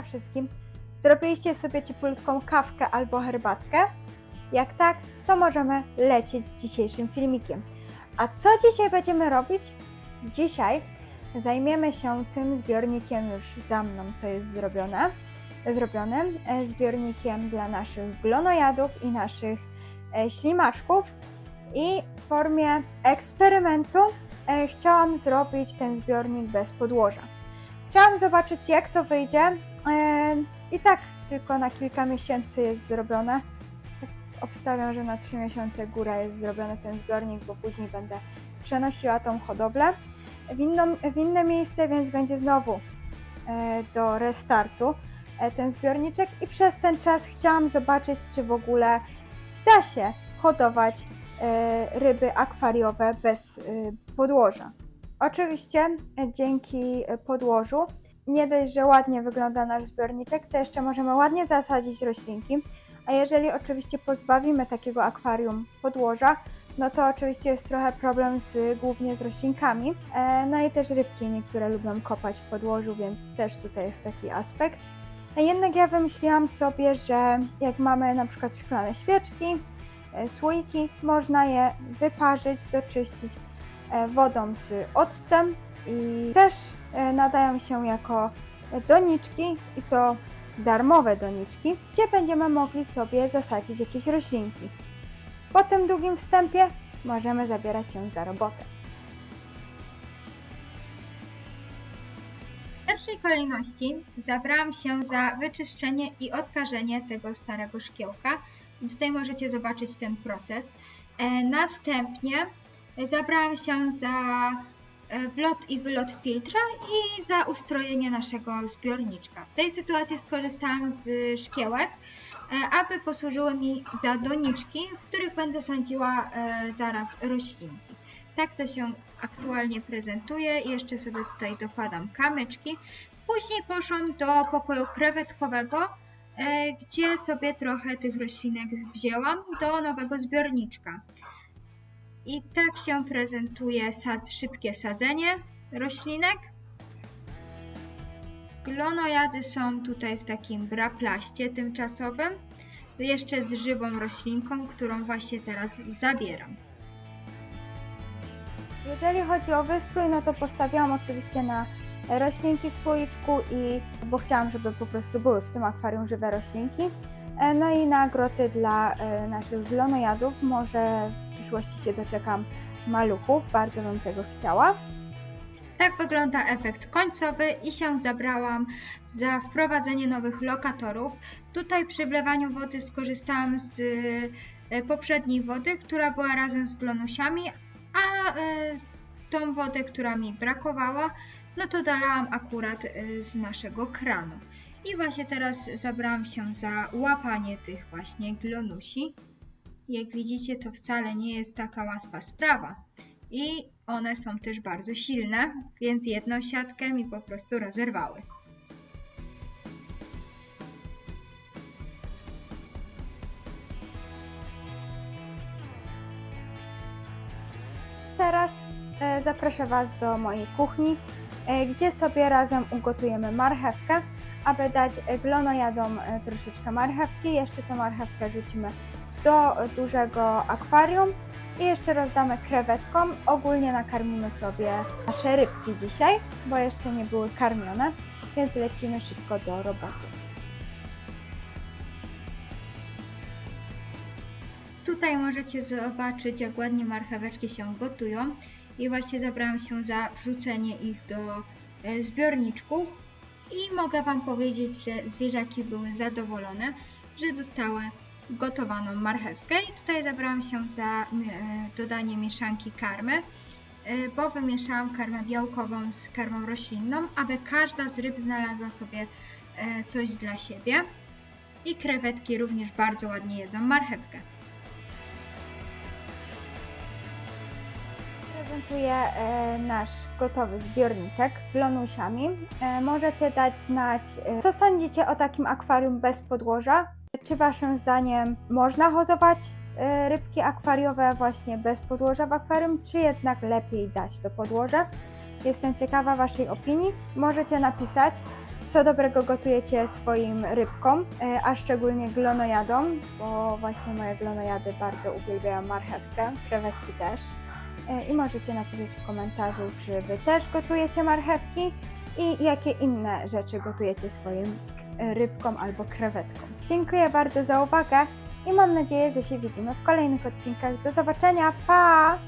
Wszystkim! Zrobiliście sobie cieplutką kawkę albo herbatkę? Jak tak, to możemy lecieć z dzisiejszym filmikiem. A co dzisiaj będziemy robić? Dzisiaj zajmiemy się tym zbiornikiem już za mną, co jest zrobione, zrobione e, zbiornikiem dla naszych glonojadów i naszych e, ślimaczków i w formie eksperymentu e, chciałam zrobić ten zbiornik bez podłoża. Chciałam zobaczyć, jak to wyjdzie. E, I tak tylko na kilka miesięcy jest zrobione. Obstawiam, że na 3 miesiące góra jest zrobiony ten zbiornik, bo później będę przenosiła tą hodowlę w, inną, w inne miejsce, więc będzie znowu e, do restartu e, ten zbiorniczek. I przez ten czas chciałam zobaczyć, czy w ogóle da się hodować ryby akwariowe bez podłoża. Oczywiście e, dzięki e, podłożu nie dość, że ładnie wygląda nasz zbiorniczek, to jeszcze możemy ładnie zasadzić roślinki. A jeżeli oczywiście pozbawimy takiego akwarium podłoża, no to oczywiście jest trochę problem z, głównie z roślinkami. E, no i też rybki niektóre lubią kopać w podłożu, więc też tutaj jest taki aspekt. Jednak ja wymyśliłam sobie, że jak mamy na przykład szklane świeczki, słoiki, można je wyparzyć, doczyścić wodą z octem i też e, nadają się jako doniczki i to darmowe doniczki, gdzie będziemy mogli sobie zasadzić jakieś roślinki. Po tym długim wstępie możemy zabierać się za robotę. W pierwszej kolejności zabrałam się za wyczyszczenie i odkażenie tego starego szkiełka. Tutaj możecie zobaczyć ten proces. E, następnie zabrałam się za e, wlot i wylot filtra i za ustrojenie naszego zbiorniczka. W tej sytuacji skorzystałam z szkiełek, e, aby posłużyły mi za doniczki, w których będę sądziła e, zaraz roślinki. Tak to się aktualnie prezentuje. Jeszcze sobie tutaj dokładam kamyczki. Później poszłam do pokoju krewetkowego, gdzie sobie trochę tych roślinek wzięłam do nowego zbiorniczka. I tak się prezentuje sad, szybkie sadzenie roślinek. Glonojady są tutaj w takim braplaście tymczasowym, jeszcze z żywą roślinką, którą właśnie teraz zabieram. Jeżeli chodzi o wystrój, no to postawiłam oczywiście na roślinki w słoiczku i bo chciałam, żeby po prostu były w tym akwarium żywe roślinki. E, No i na groty dla e, naszych glonojadów. Może w przyszłości się doczekam maluchów, bardzo bym tego chciała. Tak wygląda efekt końcowy i się zabrałam za wprowadzenie nowych lokatorów. Tutaj przy wlewaniu wody skorzystałam z e, poprzedniej wody, która była razem z glonusiami, a tą wodę, która mi brakowała, no to dolałam akurat z naszego kranu. I właśnie teraz zabrałam się za łapanie tych właśnie glonusi. Jak widzicie, to wcale nie jest taka łatwa sprawa. I one są też bardzo silne, więc jedną siatkę mi po prostu rozerwały. Teraz e, zaproszę Was do mojej kuchni, e, gdzie sobie razem ugotujemy marchewkę, aby dać e, glonojadom e, troszeczkę marchewki. Jeszcze tę marchewkę rzucimy do dużego akwarium i jeszcze rozdamy krewetkom. Ogólnie nakarmimy sobie nasze rybki dzisiaj, bo jeszcze nie były karmione, więc lecimy szybko do roboty. Tutaj możecie zobaczyć, jak ładnie marcheweczki się gotują. I właśnie zabrałam się za wrzucenie ich do e, zbiorniczków. I mogę Wam powiedzieć, że zwierzaki były zadowolone, że dostały gotowaną marchewkę. I tutaj zabrałam się za e, dodanie mieszanki karmy, e, bo wymieszałam karmę białkową z karmą roślinną, aby każda z ryb znalazła sobie e, coś dla siebie. I krewetki również bardzo ładnie jedzą marchewkę. Prezentuję e, nasz gotowy zbiorniczek glonusiami. E, możecie dać znać, e, co sądzicie o takim akwarium bez podłoża. Czy Waszym zdaniem można hodować rybki akwariowe właśnie bez podłoża w akwarium, czy jednak lepiej dać to podłoże? Jestem ciekawa Waszej opinii. Możecie napisać, co dobrego gotujecie swoim rybkom, a szczególnie glonojadom, bo właśnie moje glonojady bardzo uwielbiają marchewkę, krewetki też. E, I możecie napisać w komentarzu, czy Wy też gotujecie marchewki i jakie inne rzeczy gotujecie swoim rybkom albo krewetkom. Dziękuję bardzo za uwagę i mam nadzieję, że się widzimy w kolejnych odcinkach. Do zobaczenia, pa!